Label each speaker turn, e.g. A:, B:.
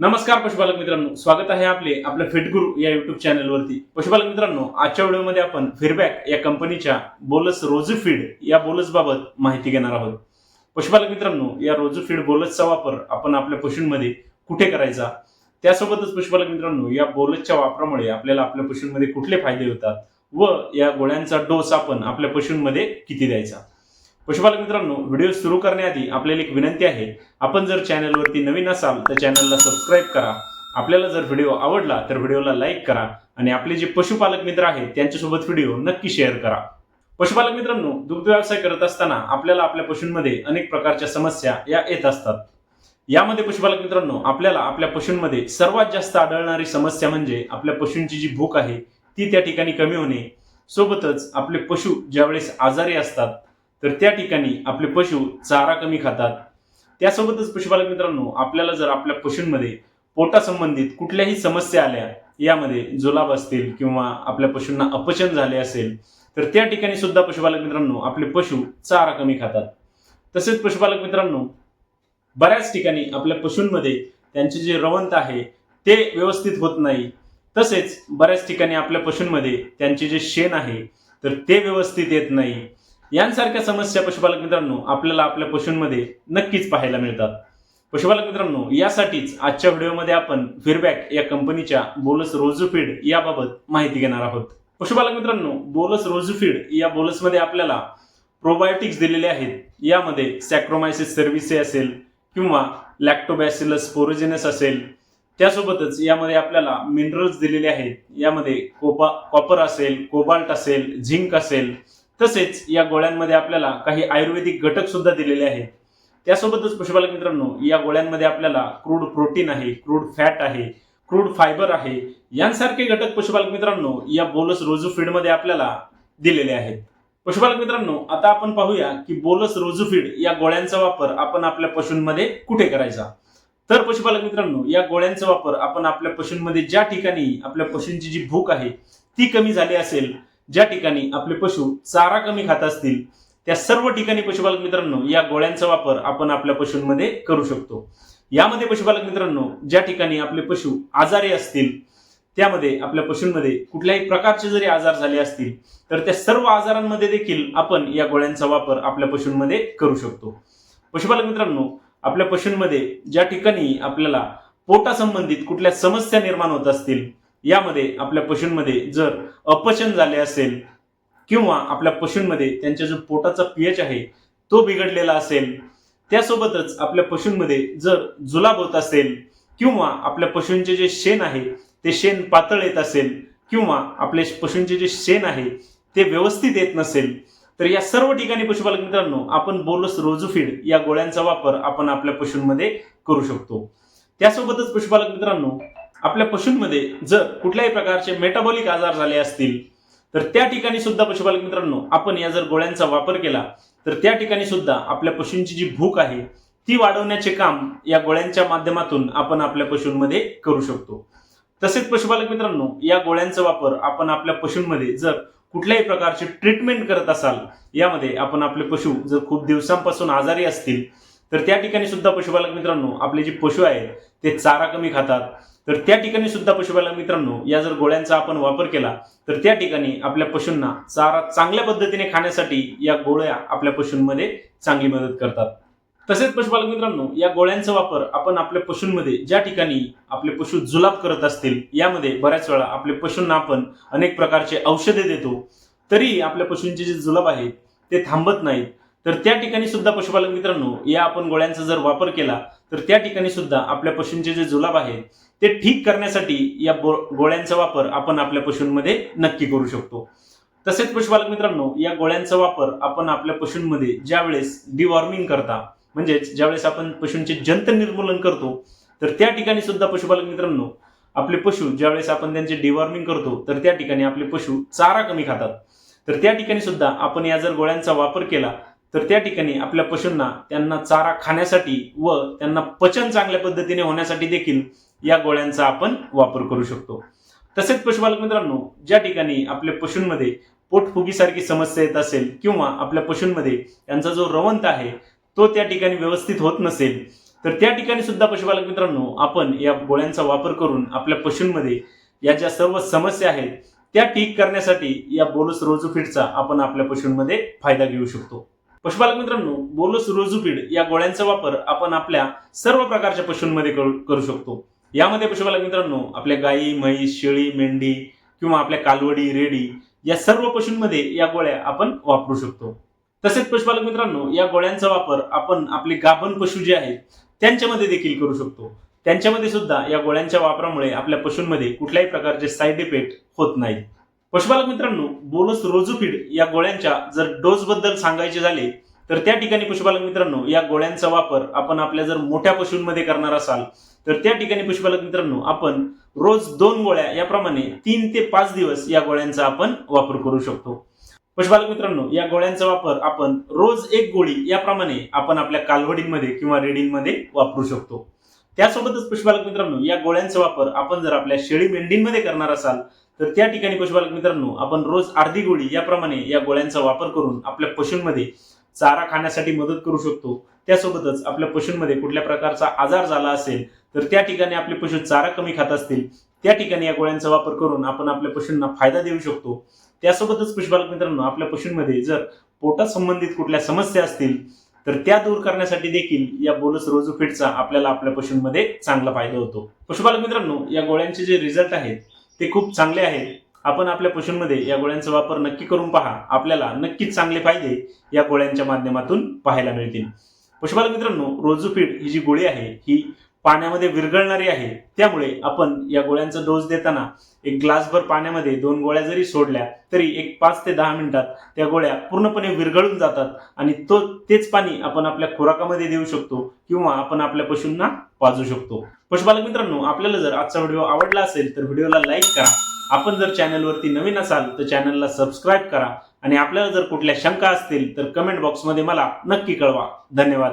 A: नमस्कार पशुपालक मित्रांनो स्वागत आहे आपले आपल्या फिटगुरु या युट्यूब चॅनलवरती पशुपालक मित्रांनो आजच्या व्हिडिओमध्ये आपण फिरबॅक या कंपनीच्या बोलस रोजू फीड या बोलस बाबत माहिती घेणार आहोत. पशुपालक मित्रांनो या रोजू फीड बोलसचा वापर आपण आपल्या पशूंमध्ये कुठे करायचा? त्यासोबतच पशुपालक मित्रांनो या बोलसच्या वापरामुळे आपल्याला आपल्या पशूंमध्ये कुठले फायदे होतात व या गोळ्यांचा डोस आपण आपल्या पशूंमध्ये किती द्यायचा? पशुपालक मित्रांनो व्हिडिओ सुरू करण्याआधी आपल्याला एक विनंती आहे. आपण जर चॅनलवरती नवीन असाल तर चॅनलला सबस्क्राईब करा. आपल्याला जर व्हिडिओ आवडला तर व्हिडिओला लाईक करा आणि आपले जे पशुपालक मित्र आहेत त्यांच्यासोबत व्हिडिओ नक्की शेअर करा. पशुपालक मित्रांनो दुग्ध व्यवसाय करत असताना आपल्याला आपल्या पशूंमध्ये अनेक प्रकारच्या समस्या या येत असतात. यामध्ये पशुपालक मित्रांनो आपल्याला आपल्या पशूंमध्ये सर्वात जास्त आढळणारी समस्या म्हणजे आपल्या पशूंची जी भूक आहे ती त्या ठिकाणी कमी होणे. सोबतच आपले पशु ज्यावेळेस आजारी असतात तर त्या ठिकाणी आपले पशु चारा कमी खातात. त्यासोबतच पशुपालक मित्रांनो आपल्याला जर आपल्या पशूंमध्ये पोटासंबंधित कुठल्याही समस्या आल्या यामध्ये जुलाब असतील किंवा आपल्या पशूंना अपचन झाले असेल तर त्या ठिकाणी सुद्धा पशुपालक मित्रांनो आपले पशु चारा कमी खातात. तसेच पशुपालक मित्रांनो बऱ्याच ठिकाणी आपल्या पशूंमध्ये त्यांचे जे रवंत आहे ते व्यवस्थित होत नाही. तसेच बऱ्याच ठिकाणी आपल्या पशूंमध्ये त्यांचे जे शेण आहे तर ते व्यवस्थित येत नाही. यांसारख्या समस्या पशुपालक मित्रांनो आपल्याला आपल्या पशूंमध्ये नक्कीच पाहायला मिळतात. पशुपालक मित्रांनो यासाठीच आजच्या व्हिडिओमध्ये आपण फीडबॅक या कंपनीच्या बोलस रोजूफीड याबाबत माहिती घेणार आहोत. पशुपालक मित्रांनो बोलस रोजूफीड या बोलसमध्ये आपल्याला प्रोबायोटिक्स दिलेले आहेत. यामध्ये सॅक्रोमायसिस सर्व्हिसे असेल किंवा लॅक्टोबॅसिलस पोरोजेनस असेल. त्यासोबतच यामध्ये आपल्याला मिनरल्स दिलेले आहेत. यामध्ये कोपा कॉपर असेल कोबाल्ट असेल झिंक असेल. तसेच या गोळ्यांमध्ये आपल्याला काही आयुर्वेदिक घटक सुद्धा दिलेले आहेत. त्यासोबतच पशुपालक मित्रांनो या गोळ्यांमध्ये आपल्याला क्रूड प्रोटीन आहे क्रूड फॅट आहे क्रूड फायबर आहे यांसारखे घटक पशुपालक मित्रांनो या बोलस रोजू फीडमध्ये आपल्याला दिलेले आहेत. पशुपालक मित्रांनो आता आपण पाहूया की बोलस रोजू फीड या गोळ्यांचा वापर आपण आपल्या पशूंमध्ये कुठे करायचा? तर पशुपालक मित्रांनो या गोळ्यांचा वापर आपण आपल्या पशूंमध्ये ज्या ठिकाणी आपल्या पशूंची जी भूक आहे ती कमी झाली असेल ज्या ठिकाणी आपले पशु चारा कमी खात असतील त्या सर्व ठिकाणी पशुपालक मित्रांनो या गोळ्यांचा वापर आपण आपल्या पशूंमध्ये करू शकतो. यामध्ये पशुपालक मित्रांनो ज्या ठिकाणी आपले पशु आजारी असतील त्यामध्ये आपल्या पशूंमध्ये कुठल्याही प्रकारचे जरी आजार झाले असतील तर त्या सर्व आजारांमध्ये देखील आपण या गोळ्यांचा वापर आपल्या पशूंमध्ये करू शकतो. पशुपालक मित्रांनो आपल्या पशूंमध्ये ज्या ठिकाणी आपल्याला पोटासंबंधित कुठल्या समस्या निर्माण होत असतील यामध्ये आपल्या पशूंमध्ये जर अपचन झाले असेल किंवा आपल्या पशूंमध्ये त्यांच्या जो पोटाचा पीएच आहे तो बिघडलेला असेल त्यासोबतच आपल्या पशूंमध्ये जर जुलाब होत असेल किंवा आपल्या पशूंचे जे शेण आहे ते शेण पातळ येत असेल किंवा आपल्या पशूंचे जे शेण आहे ते व्यवस्थित येत नसेल तर या सर्व ठिकाणी पशुपालक मित्रांनो आपण बोलस रोजूफीड या गोळ्यांचा वापर आपण आपल्या पशूंमध्ये करू शकतो. त्यासोबतच पशुपालक मित्रांनो आपल्या पशूंमध्ये जर कुठल्याही प्रकारचे मेटाबॉलिक आजार झाले असतील तर त्या ठिकाणी सुद्धा पशुपालक मित्रांनो आपण या जर गोळ्यांचा वापर केला तर त्या ठिकाणी सुद्धा आपल्या पशूंची जी भूक आहे ती वाढवण्याचे काम या गोळ्यांच्या माध्यमातून आपण आपल्या पशूंमध्ये करू शकतो. तसेच पशुपालक मित्रांनो या गोळ्यांचा वापर आपण आपल्या पशूंमध्ये जर कुठल्याही प्रकारचे ट्रीटमेंट करत असाल यामध्ये आपण आपले पशु जर खूप दिवसांपासून आजारी असतील तर त्या ठिकाणी सुद्धा पशुपालक मित्रांनो आपले जे पशु आहेत ते चारा कमी खातात. तर त्या ठिकाणी सुद्धा पशुपालक मित्रांनो या जर गोळ्यांचा आपण वापर केला तर त्या ठिकाणी आपल्या पशूंना चारा चांगल्या पद्धतीने खाण्यासाठी या गोळ्या आपल्या पशूंमध्ये चांगली मदत करतात. तसेच पशुपालक मित्रांनो या गोळ्यांचा वापर आपण आपल्या पशूंमध्ये ज्या ठिकाणी आपले पशु जुलाब करत असतील यामध्ये बऱ्याच वेळा आपल्या पशूंना आपण अनेक प्रकारचे औषधे देतो. तरी आपल्या पशूंचे जे जुलाब आहेत ते थांबत नाहीत. तर त्या ठिकाणी सुद्धा पशुपालक मित्रांनो या आपण गोळ्यांचा जर वापर केला तर त्या ठिकाणी सुद्धा आपल्या पशूंचे जे जुलाब आहेत ते ठीक करण्यासाठी या गोळ्यांचा वापर आपण आपल्या पशूंमध्ये नक्की करू शकतो. तसेच पशुपालक मित्रांनो या गोळ्यांचा वापर आपण आपल्या पशूंमध्ये ज्यावेळेस डिवॉर्मिंग करता म्हणजेच ज्यावेळेस आपण पशूंचे जंत निर्मूलन करतो तर त्या ठिकाणी सुद्धा पशुपालक मित्रांनो आपले पशु ज्यावेळेस आपण त्यांचे डिवॉर्मिंग करतो तर त्या ठिकाणी आपले पशु चारा कमी खातात. तर त्या ठिकाणी सुद्धा आपण या जर गोळ्यांचा वापर केला तर त्या ठिकाणी आपल्या पशूंना त्यांना चारा खाण्यासाठी व त्यांना पचन चांगल्या पद्धतीने होण्यासाठी देखील या गोळ्यांचा आपण वापर करू शकतो. तसेच पशुपालक मित्रांनो ज्या ठिकाणी आपल्या पशूंमध्ये पोटफुगीसारखी समस्या येत असेल किंवा आपल्या पशूंमध्ये त्यांचा जो रवंत आहे तो त्या ठिकाणी व्यवस्थित होत नसेल तर त्या ठिकाणी सुद्धा पशुपालक मित्रांनो आपण या गोळ्यांचा वापर करून आपल्या पशूंमध्ये या ज्या सर्व समस्या आहेत त्या ठीक करण्यासाठी या बोलस रोजोफिडचा आपण आपल्या पशूंमध्ये फायदा घेऊ शकतो. पशुपालक मित्रांनो बोलस रोजुपीड या गोळ्यांचा वापर आपण आपल्या सर्व प्रकारच्या पशूंमध्ये करू करू शकतो. यामध्ये पशुपालक मित्रांनो आपल्या गायी म्हैस शेळी मेंढी किंवा आपल्या कालवडी रेडी या सर्व पशूंमध्ये या गोळ्या आपण वापरू शकतो. तसेच पशुपालक मित्रांनो या गोळ्यांचा वापर आपण आपले गाभण पशु जे आहेत त्यांच्यामध्ये देखील करू शकतो. त्यांच्यामध्ये सुद्धा या गोळ्यांच्या वापरामुळे आपल्या पशूंमध्ये कुठल्याही प्रकारचे साईड इफेक्ट होत नाहीत. पशुपालक मित्रांनो बोलस रोजोफिड या गोळ्यांच्या जर डोस बद्दल सांगायचे झाले तर त्या ठिकाणी पशुपालक मित्रांनो या गोळ्यांचा वापर आपण आपल्या जर मोठ्या पशूंमध्ये करणार असाल तर त्या ठिकाणी पशुपालक मित्रांनो आपण रोज दोन गोळ्या याप्रमाणे तीन ते पाच दिवस या गोळ्यांचा आपण वापर करू शकतो. पशुपालक मित्रांनो या गोळ्यांचा वापर आपण रोज एक गोळी याप्रमाणे आपण आपल्या कालवडींमध्ये किंवा रेडींमध्ये वापरू शकतो. त्यासोबतच पशुपालक मित्रांनो या गोळ्यांचा वापर आपण जर आपल्या शेळी मेंढींमध्ये करणार असाल तर त्या ठिकाणी पशुपालक मित्रांनो आपण रोज अर्धी गोळी याप्रमाणे या गोळ्यांचा वापर करून आपल्या पशूंमध्ये चारा खाण्यासाठी मदत करू शकतो. त्यासोबतच आपल्या पशूंमध्ये कुठल्या प्रकारचा आजार झाला असेल तर त्या ठिकाणी आपले पशु चारा कमी खात असतील त्या ठिकाणी या गोळ्यांचा वापर करून आपण आपल्या पशूंना फायदा देऊ शकतो. त्यासोबतच पशुपालक मित्रांनो आपल्या पशूंमध्ये जर पोटासंबंधित कुठल्या समस्या असतील तर त्या दूर करण्यासाठी देखील या बोलस रोजोफिटचा आपल्याला आपल्या पशूंमध्ये चांगला फायदा होतो. पशुपालक मित्रांनो या गोळ्यांचे जे रिझल्ट आहेत ते खूप चांगले आहेत. आपण आपल्या पशूंमध्ये या गोळ्यांचा वापर नक्की करून पहा. आपल्याला नक्कीच चांगले फायदे या गोळ्यांच्या माध्यमातून पाहायला मिळतील. पशुपालक मित्रांनो रोजोफिड ही जी गोळी आहे ही पाण्यामध्ये विरघळणारी आहे. त्यामुळे आपण या गोळ्यांचा डोस देताना एक ग्लासभर पाण्यामध्ये दोन गोळ्या जरी सोडल्या तरी एक पाच ते दहा मिनिटात त्या गोळ्या पूर्णपणे विरघळून जातात आणि तो तेच पाणी आपण आपल्या खुराकामध्ये देऊ शकतो किंवा आपण आपल्या पशूंना पाजू शकतो. पशुपालक मित्रांनो आपल्याला जर आजचा व्हिडिओ आवडला असेल तर व्हिडिओला लाईक करा. आपण जर चॅनलवरती नवीन असाल तर चॅनलला सबस्क्राईब करा आणि आपल्याला जर कुठल्या शंका असतील तर कमेंट बॉक्समध्ये मला नक्की कळवा. धन्यवाद.